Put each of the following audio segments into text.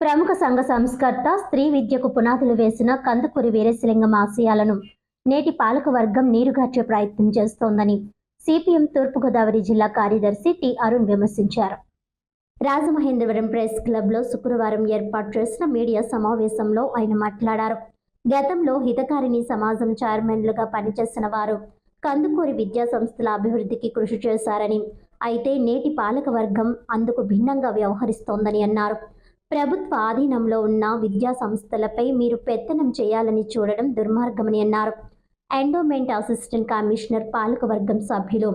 ప్రముఖ సంఘ సంస్కర్త స్త్రీ విద్యకు పునాదులు వేసిన కందుకూరి వీరేశలింగం ఆశయాలను నేటి పాలకవర్గం నీరుగార్చే ప్రయత్నం చేస్తోందని సిపిఎం తూర్పుగోదావరి జిల్లా కార్యదర్శి టి అరుణ్ విమర్శించారు. రాజమహేంద్రవరం ప్రెస్ క్లబ్లో శుక్రవారం ఏర్పాటు చేసిన మీడియా సమావేశంలో ఆయన మాట్లాడారు. గతంలో హితకారిణి సమాజం చైర్మన్లుగా పనిచేసిన వారు కందుకూరి విద్యా సంస్థల అభివృద్ధికి కృషి చేశారని అయితే నేటి పాలకవర్గం అందుకు భిన్నంగా వ్యవహరిస్తోందని అన్నారు. ప్రభుత్వ ఆధీనంలో ఉన్న విద్యా సంస్థలపై మీరు పెత్తనం చేయాలని చూడడం దుర్మార్గమని అన్నారు. ఎండోమెంట్ అసిస్టెంట్ కమిషనర్ పాలకవర్గం సభ్యులు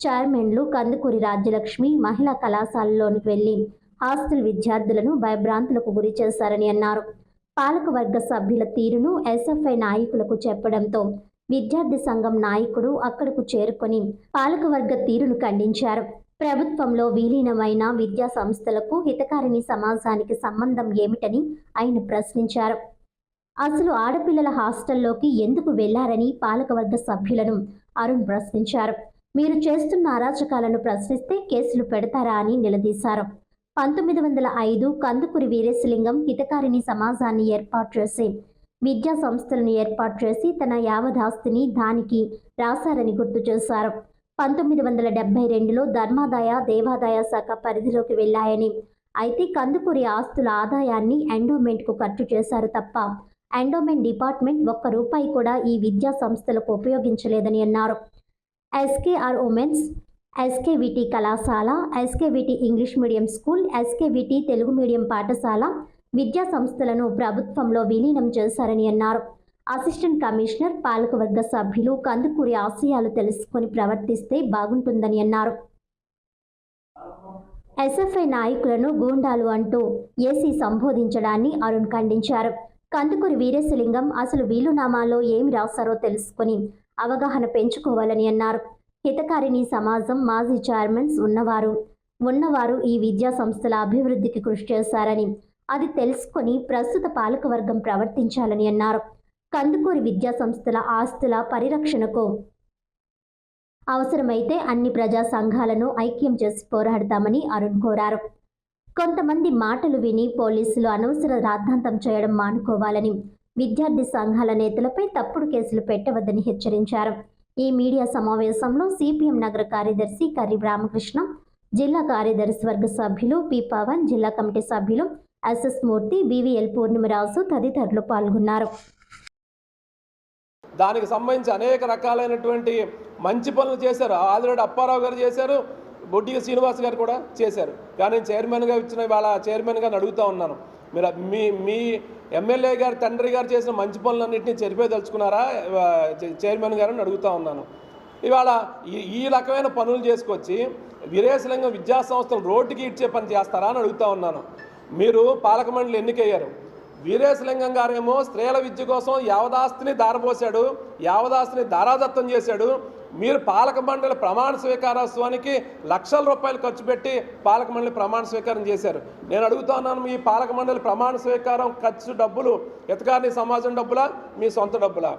చైర్మన్లు కందుకూరి రాజ్యలక్ష్మి మహిళా కళాశాలలోనికి వెళ్ళి హాస్టల్ విద్యార్థులను భయభ్రాంతులకు గురి చేశారని అన్నారు. పాలకవర్గ సభ్యుల తీరును ఎస్ఎఫ్ఐ నాయకులకు చెప్పడంతో విద్యార్థి సంఘం నాయకుడు అక్కడకు చేరుకొని పాలకవర్గ తీరును ఖండించారు. ప్రభుత్వంలో విలీనమైన విద్యా సంస్థలకు హితకారిణి సమాజానికి సంబంధం ఏమిటని ఆయన ప్రశ్నించారు. అసలు ఆడపిల్లల హాస్టల్లోకి ఎందుకు వెళ్ళారని పాలకవర్గ సభ్యులను అరుణ్ ప్రశ్నించారు. మీరు చేస్తున్న అరాచకాలను ప్రశ్నిస్తే కేసులు పెడతారా అని నిలదీశారు. పంతొమ్మిది వందల ఐదు కందుకూరి వీరేశలింగం హితకారిణి సమాజాన్ని ఏర్పాటు చేసి విద్యా సంస్థలను ఏర్పాటు చేసి తన యావదాస్తిని దానికి రాశారని గుర్తు చేశారు. పంతొమ్మిది వందల డెబ్బై రెండులో ధర్మాదాయ దేవాదాయ శాఖ పరిధిలోకి వెళ్ళాయని. అయితే కందుకూరి ఆస్తుల ఆదాయాన్ని ఎండోమెంట్కు ఖర్చు చేశారు తప్ప ఎండోమెంట్ డిపార్ట్మెంట్ ఒక్క రూపాయి కూడా ఈ విద్యా సంస్థలకు ఉపయోగించలేదని అన్నారు. ఎస్కేఆర్ ఉమెన్స్ ఎస్కేవిటి కళాశాల SKVT English medium school SKVT Telugu medium పాఠశాల విద్యా సంస్థలను ప్రభుత్వంలో విలీనం చేశారని అన్నారు. అసిస్టెంట్ కమిషనర్ పాలకవర్గ సభ్యులు కందుకూరి ఆశయాలు తెలుసుకొని ప్రవర్తిస్తే బాగుంటుందని అన్నారు. ఎస్ఎఫ్ఐ నాయకులను గూండాలు అంటూ ఏసీ సంబోధించడాన్ని అరుణ్ ఖండించారు. కందుకూరి వీరేశలింగం అసలు వీలునామాలో ఏమి రాశారో తెలుసుకొని అవగాహన పెంచుకోవాలని అన్నారు. హితకారిణి సమాజం మాజీ చైర్మన్స్ ఉన్నవారు ఉన్నవారు ఈ విద్యా సంస్థల అభివృద్ధికి కృషి చేశారని అది తెలుసుకొని ప్రస్తుత పాలకవర్గం ప్రవర్తించాలని అన్నారు. కందుకూరి విద్యా సంస్థల ఆస్తుల పరిరక్షణకు అవసరమైతే అన్ని ప్రజా సంఘాలను ఐక్యం చేసి పోరాడతామని అరుణ్ కోరారు. కొంతమంది మాటలు విని పోలీసులు అనవసర రాద్ధాంతం చేయడం మానుకోవాలని విద్యార్థి సంఘాల నేతలపై తప్పుడు కేసులు పెట్టవద్దని హెచ్చరించారు. ఈ మీడియా సమావేశంలో సిపిఎం నగర కార్యదర్శి కర్రి రామకృష్ణ జిల్లా కార్యదర్శి వర్గ సభ్యులు పి పవన్ జిల్లా కమిటీ సభ్యులు ఎస్ఎస్ మూర్తి బీవీఎల్ పూర్ణిమరాజు తదితరులు పాల్గొన్నారు. దానికి సంబంధించి అనేక రకాలైనటువంటి మంచి పనులు చేశారు. ఆల్రెడీ అప్పారావు గారు చేశారు బొడ్డి శ్రీనివాస్ గారు కూడా చేశారు. కానీ నేను చైర్మన్గా ఇచ్చిన వాళ్ళ చైర్మన్గా అడుగుతూ ఉన్నాను. మీరు మీ మీ ఎమ్మెల్యే గారు తండ్రి గారు చేసిన మంచి పనులన్నింటినీ చెరిపేదలుచుకున్నారా? చైర్మన్ గారని అడుగుతూ ఉన్నాను. ఇవాళ ఈ రకమైన పనులు చేసుకొచ్చి విరేశలింగం విద్యా సంస్థలు రోడ్డుకి ఇచ్చే పని చేస్తారా అని అడుగుతా ఉన్నాను. మీరు పాలక మండలి ఎన్నికయ్యారు. వీరేశలింగం గారేమో స్త్రీల విద్య కోసం యావదాస్తిని దారపోశాడు యావదాస్తిని దారాదత్తం చేశాడు. మీరు పాలక మండలి ప్రమాణ స్వీకారోత్సవానికి లక్షల రూపాయలు ఖర్చు పెట్టి పాలక మండలి ప్రమాణ స్వీకారం చేశారు. నేను అడుగుతున్నాను మీ పాలక మండలి ప్రమాణ స్వీకారం ఖర్చు డబ్బులు ఎతకాని సమాజం డబ్బులా మీ సొంత డబ్బులా?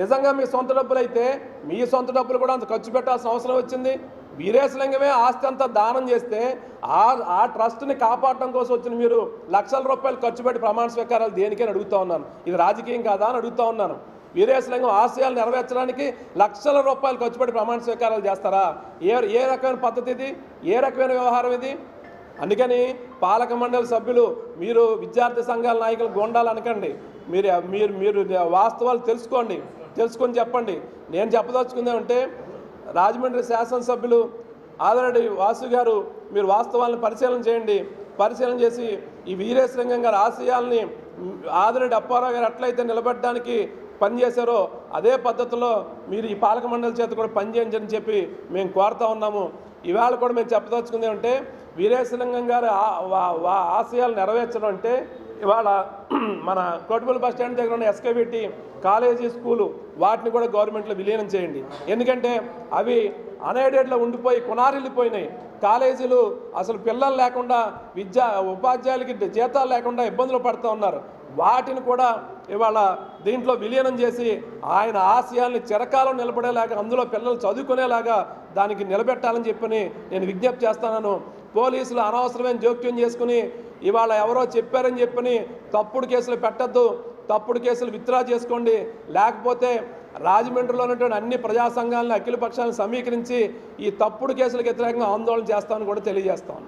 నిజంగా మీ సొంత డబ్బులు అయితే మీ సొంత డబ్బులు కూడా అంత ఖర్చు పెట్టాల్సిన అవసరం వచ్చింది? వీరేశలింగమే ఆస్తి అంతా దానం చేస్తే ఆ ఆ ట్రస్ట్ని కాపాడటం కోసం వచ్చిన మీరు లక్షల రూపాయలు ఖర్చు పెట్టి ప్రమాణ స్వీకారాలు దేనికని అడుగుతా ఉన్నాను? ఇది రాజకీయం కాదా అని అడుగుతా ఉన్నాను. వీరేశలింగం ఆశయాలు నెరవేర్చడానికి లక్షల రూపాయలు ఖర్చు పెట్టి ప్రమాణ స్వీకారాలు చేస్తారా? ఏ ఏ రకమైన పద్ధతి ఇది? ఏ రకమైన వ్యవహారం ఇది? అందుకని పాలక మండలి సభ్యులు మీరు విద్యార్థి సంఘాల నాయకులు గుండాలి అనకండి. మీరు మీరు మీరు వాస్తవాలు తెలుసుకోండి. తెలుసుకొని చెప్పండి. నేను చెప్పదలుచుకుంది ఉంటే రాజమండ్రి శాసనసభ్యులు ఆదరడి వాసు గారు మీరు వాస్తవాలను పరిశీలన చేయండి. పరిశీలన చేసి ఈ వీరేశలింగం గారి ఆశయాల్ని ఆదరడి అప్పారావు గారు ఎట్లయితే నిలబెట్టడానికి పనిచేశారో అదే పద్ధతిలో మీరు ఈ పాలక మండలి చేత కూడా పనిచేయించని చెప్పి మేము కోరుతా ఉన్నాము. ఇవాళ కూడా మేము చెప్పదలుచుకుంది అంటే వీరేశలింగం గారి ఆశయాలు నెరవేర్చడం అంటే ఇవాళ మన కోటిపల్లి బస్ స్టాండ్ దగ్గర ఉన్న ఎస్కేబిటి కాలేజీ స్కూలు వాటిని కూడా గవర్నమెంట్లో విలీనం చేయండి. ఎందుకంటే అవి అన్ఎయిడెడ్లో ఉండిపోయి కొనారిల్లిపోయినాయి. కాలేజీలు అసలు పిల్లలు లేకుండా విద్యా ఉపాధ్యాయులకి జీతాలు లేకుండా ఇబ్బందులు పడుతూ ఉన్నారు. వాటిని కూడా ఇవాళ దీంట్లో విలీనం చేసి ఆయన ఆశయాల్ని చిరకాలం నిలబడేలాగా అందులో పిల్లలు చదువుకునేలాగా దానికి నిలబెట్టాలని చెప్పని నేను విజ్ఞప్తి చేస్తున్నాను. పోలీసులు అనవసరమైన జోక్యం చేసుకుని ఇవాళ ఎవరో చెప్పారని చెప్పని తప్పుడు కేసులు పెట్టద్దు తప్పుడు కేసులు విత్డ్రా చేసుకోండి. లేకపోతే రాజమండ్రిలో ఉన్నటువంటి అన్ని ప్రజా సంఘాలను అఖిల పక్షాలను సమీకరించి ఈ తప్పుడు కేసులకు వ్యతిరేకంగా ఆందోళన చేస్తామని కూడా తెలియజేస్తాను